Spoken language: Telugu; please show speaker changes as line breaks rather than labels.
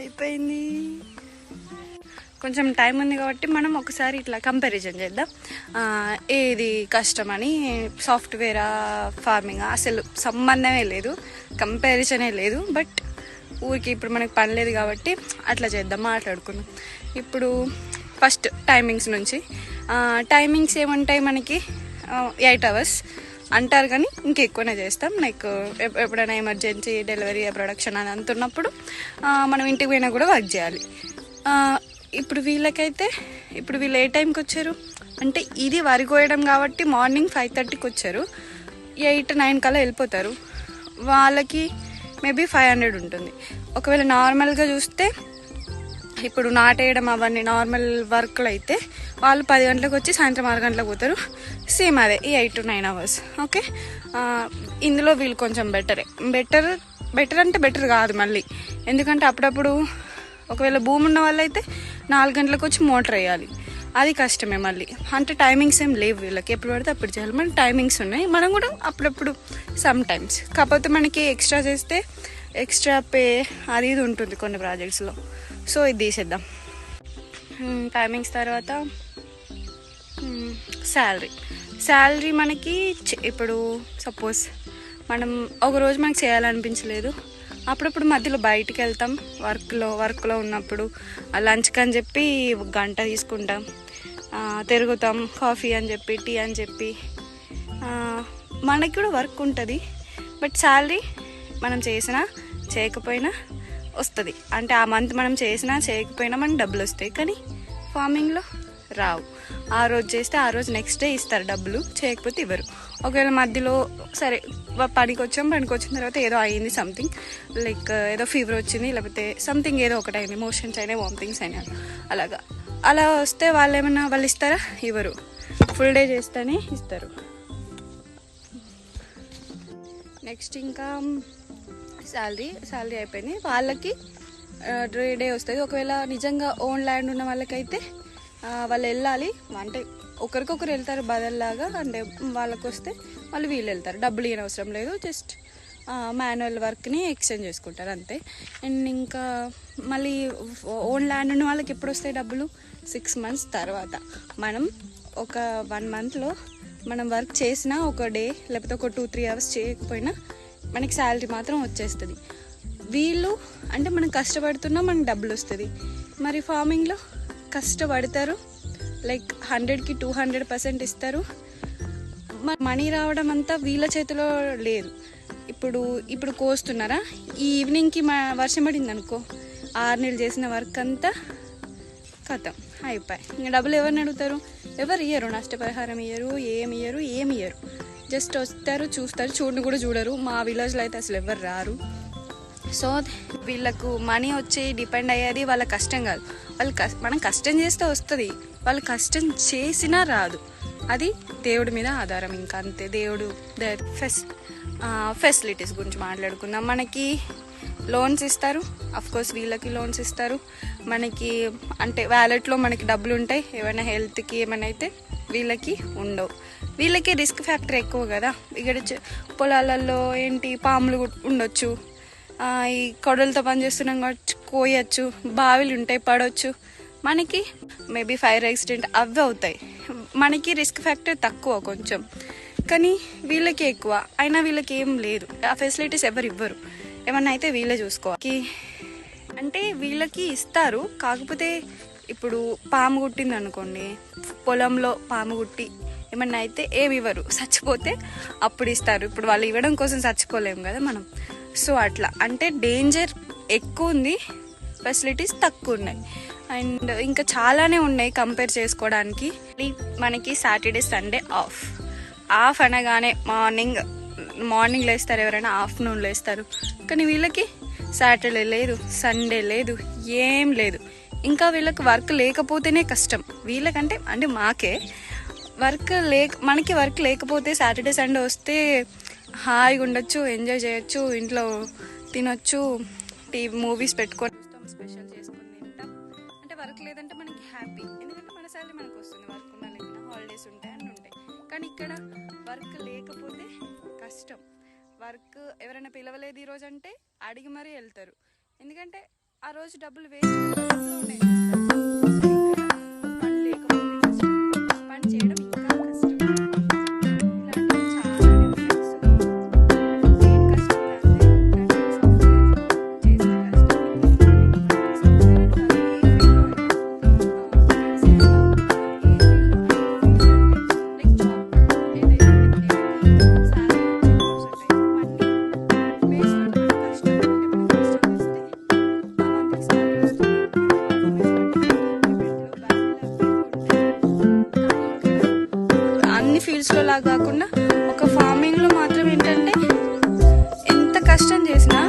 అయిపోయింది. కొంచెం టైం ఉంది కాబట్టి మనం ఒకసారి ఇట్లా కంపారిజన్ చేద్దాం. ఏది ఏది కష్టమని సాఫ్ట్వేరా ఫార్మింగ్ అసలు సంబంధమే లేదు. కంపారిజనే లేదు. బట్ ఊరికి ఇప్పుడు మనకి పని లేదు కాబట్టి అట్లా చేద్దాం మాట్లాడుకుందాం. ఇప్పుడు ఫస్ట్ టైమింగ్స్ నుంచి. టైమింగ్స్ ఏముంటాయి మనకి? Eight hours. అంటారు కానీ ఇంకా ఎక్కువనే చేస్తాం. లైక్ ఎప్పుడైనా ఎమర్జెన్సీ డెలివరీ ప్రొడక్షన్ అని అంటున్నప్పుడు మనం ఇంటికి పోయినా కూడా వర్క్ చేయాలి. ఇప్పుడు వీళ్ళకైతే ఇప్పుడు వీళ్ళు ఏ టైంకి వచ్చారు? అంటే ఇది వరి కోయడం కాబట్టి మార్నింగ్ ఫైవ్ థర్టీకి వచ్చారు. ఎయిట్ నైన్ కల్లా వెళ్ళిపోతారు. వాళ్ళకి మేబీ ఫైవ్ హండ్రెడ్ ఉంటుంది. ఒకవేళ నార్మల్గా చూస్తే ఇప్పుడు నాటేయడం అవన్నీ నార్మల్ వర్క్లు అయితే వాళ్ళు పది గంటలకు వచ్చి సాయంత్రం ఆరు గంటలకు పోతారు. సేమ్ అదే ఈ eight to nine hours. Okay? ఇందులో వీళ్ళు కొంచెం బెటరే. బెటర్ బెటర్ అంటే బెటర్ కాదు మళ్ళీ. ఎందుకంటే అప్పుడప్పుడు ఒకవేళ భూమి ఉన్న వాళ్ళైతే నాలుగు గంటలకు వచ్చి మోటార్ వేయాలి. అది కష్టమే మళ్ళీ. అంటే టైమింగ్స్ ఏం లేవు వీళ్ళకి. ఎప్పుడు పడితే అప్పుడు చేయాలి. మన టైమింగ్స్ ఉన్నాయి. మనం కూడా అప్పుడప్పుడు సమ్ టైమ్స్ కాకపోతే మనకి ఎక్స్ట్రా చేస్తే ఎక్స్ట్రా పే అది ఇది ఉంటుంది కొన్ని ప్రాజెక్ట్స్లో సో ఇది తీసేద్దాం. టైమింగ్స్ తర్వాత శాలరీ శాలరీ మనకి ఇప్పుడు సపోజ్ మనం ఒక రోజు మనకి చేయాలనిపించలేదు. అప్పుడప్పుడు మధ్యలో బయటికి వెళ్తాం వర్క్లో వర్క్లో ఉన్నప్పుడు. లంచ్కి అని చెప్పి గంట తీసుకుంటాం. తిరుగుతాం కాఫీ అని చెప్పి టీ అని చెప్పి. మనకి కూడా వర్క్ ఉంటుంది. బట్ శాలరీ మనం చేసినా చేయకపోయినా వస్తుంది. అంటే ఆ మంత్ మనం చేసినా చేయకపోయినా మనకి డబ్బులు వస్తాయి. కానీ ఫార్మింగ్లో రావు. ఆ రోజు చేస్తే ఆ రోజు నెక్స్ట్ డే ఇస్తారు డబ్బులు. చేయకపోతే ఇవ్వరు. ఒకవేళ మధ్యలో సరే పనికి వచ్చాం పనికి వచ్చిన తర్వాత ఏదో అయింది సంథింగ్ లైక్ ఏదో ఫీవర్ వచ్చింది లేకపోతే సంథింగ్ ఏదో ఒకటి అయింది మోషన్స్ అయినా వామిటింగ్స్ అయినా. అలాగా. అలా వస్తే వాళ్ళు ఏమన్నా వాళ్ళు ఇస్తారా? ఇవ్వరు. ఫుల్ డే చేస్తేనే ఇస్తారు. నెక్స్ట్ ఇంకా శాలరీ శాలరీ అయిపోయింది. వాళ్ళకి డే డే వస్తుంది. ఒకవేళ నిజంగా ఓన్ ల్యాండ్ ఉన్న వాళ్ళకైతే వాళ్ళు వెళ్ళాలి. అంటే ఒకరికొకరు వెళ్తారు బదల్లాగా. అంటే వాళ్ళకి వస్తే వాళ్ళు వీళ్ళు వెళ్తారు. డబ్బులు ఇవ్వని అవసరం లేదు. జస్ట్ మాన్యువల్ వర్క్ని ఎక్స్చేంజ్ చేసుకుంటారు. అంతే. అండ్ ఇంకా మళ్ళీ ఓన్ ల్యాండ్ ఉన్న వాళ్ళకి ఎప్పుడు వస్తాయి డబ్బులు? సిక్స్ మంత్స్ తర్వాత. మనం ఒక వన్ మంత్లో మనం వర్క్ చేసినా ఒక డే లేకపోతే ఒక టూ త్రీ అవర్స్ చేయకపోయినా మనకి శాలరీ మాత్రం వచ్చేస్తుంది. వీళ్ళు అంటే మనం కష్టపడుతున్నా మనకి డబ్బులు వస్తుంది. మరి ఫార్మింగ్లో కష్టపడతారు లైక్ హండ్రెడ్కి టూ హండ్రెడ్ పర్సెంట్ ఇస్తారు. మనీ రావడం అంతా వీళ్ళ చేతిలో లేదు. ఇప్పుడు ఇప్పుడు కోస్తున్నారా? ఈ ఈవినింగ్కి మా వర్షం పడింది అనుకో ఆరు నెలలు చేసిన వర్క్ అంతా కథం అయిపోయి ఇంకా డబ్బులు ఎవరిని అడుగుతారు? ఎవరు ఇయ్యరు? నష్టపరిహారం ఇయ్యరు? ఏమి ఇయ్యరు? ఏమి ఇయ్యరు? జస్ట్ వస్తారు చూస్తారు చూడని కూడా చూడరు. మా విలేజ్లో అయితే అసలు ఎవరు రారు. సో వీళ్ళకు మనీ వచ్చి డిపెండ్ అయ్యేది వాళ్ళ కష్టం కాదు. వాళ్ళు కస్- మనం కష్టం చేస్తే వస్తుంది. వాళ్ళు కష్టం చేసినా రాదు. అది దేవుడి మీద ఆధారం ఇంకా అంతే. దేవుడు ఫెస్ ఫెసిలిటీస్ గురించి మాట్లాడుకుందాం. మనకి లోన్స్ ఇస్తారు. కోర్స్ వీళ్ళకి లోన్స్ ఇస్తారు. మనకి అంటే వ్యాలెట్లో మనకి డబ్బులు ఉంటాయి ఏమైనా హెల్త్కి ఏమైనా అయితే వీళ్ళకి ఉండవు. వీళ్ళకి రిస్క్ ఫ్యాక్టర్ ఎక్కువ కదా. ఇక్కడ పొలాలలో ఏంటి పాములు ఉండొచ్చు. ఈ కొడలతో పని చేస్తున్నాం కాబట్టి కోయచ్చు బావిలు ఉంటాయి పడవచ్చు మనకి మేబీ ఫైర్ యాక్సిడెంట్ అవి అవుతాయి. మనకి రిస్క్ ఫ్యాక్టర్ తక్కువ కొంచెం. కానీ వీళ్ళకి ఎక్కువ. అయినా వీళ్ళకి ఏం లేదు. ఆ ఫెసిలిటీస్ ఎవరు ఇవ్వరు. ఏమన్నా అయితే వీళ్ళే చూసుకోవాలి. అంటే వీళ్ళకి ఇస్తారు. కాకపోతే ఇప్పుడు పాము కుట్టింది అనుకోండి పొలంలో పాము కుట్టి ఏమన్నా అయితే ఏమి ఇవ్వరు. చచ్చిపోతే అప్పుడు ఇస్తారు. ఇప్పుడు వాళ్ళు ఇవ్వడం కోసం చచ్చిపోలేము కదా మనం. సో అట్లా. అంటే డేంజర్ ఎక్కువ ఉంది. ఫెసిలిటీస్ తక్కువ ఉన్నాయి. అండ్ ఇంకా చాలానే ఉన్నాయి కంపేర్ చేసుకోవడానికి. మనకి సాటర్డే సండే ఆఫ్. ఆఫ్ అనగానే మార్నింగ్ మార్నింగ్ లేస్తారు ఎవరైనా ఆఫ్టర్నూన్ లేస్తారు. కానీ వీళ్ళకి సాటర్డే లేదు సండే లేదు ఏం లేదు. ఇంకా వీళ్ళకి వర్క్ లేకపోతేనే కష్టం. వీళ్ళకంటే అంటే మాకే వర్క్ లేక మనకి వర్క్ లేకపోతే సాటర్డే సండే వస్తే హాయిగా ఉండొచ్చు ఎంజాయ్ చేయొచ్చు ఇంట్లో తినొచ్చు టీవీ మూవీస్ పెట్టుకొని స్పెషల్ చేసుకొని తింటాం. అంటే వర్క్ లేదంటే మనకి హ్యాపీ. ఎందుకంటే మన సాలరీ మనకు వస్తుంది వర్క్ ఉన్నా లేకుండా హాలిడేస్ ఉంటాయి అని ఉంటాయి. కానీ ఇక్కడ వర్క్ లేకపోతే కష్టం. వర్క్ ఎవరైనా పిలవలేదు ఈరోజు అంటే అడిగి మరీ వెళ్తారు. ఎందుకంటే ఆ రోజు డబ్బులు వేస్ట్. ఫార్మింగ్లో మాత్రం ఏంటంటే ఎంత కష్టం చేసినా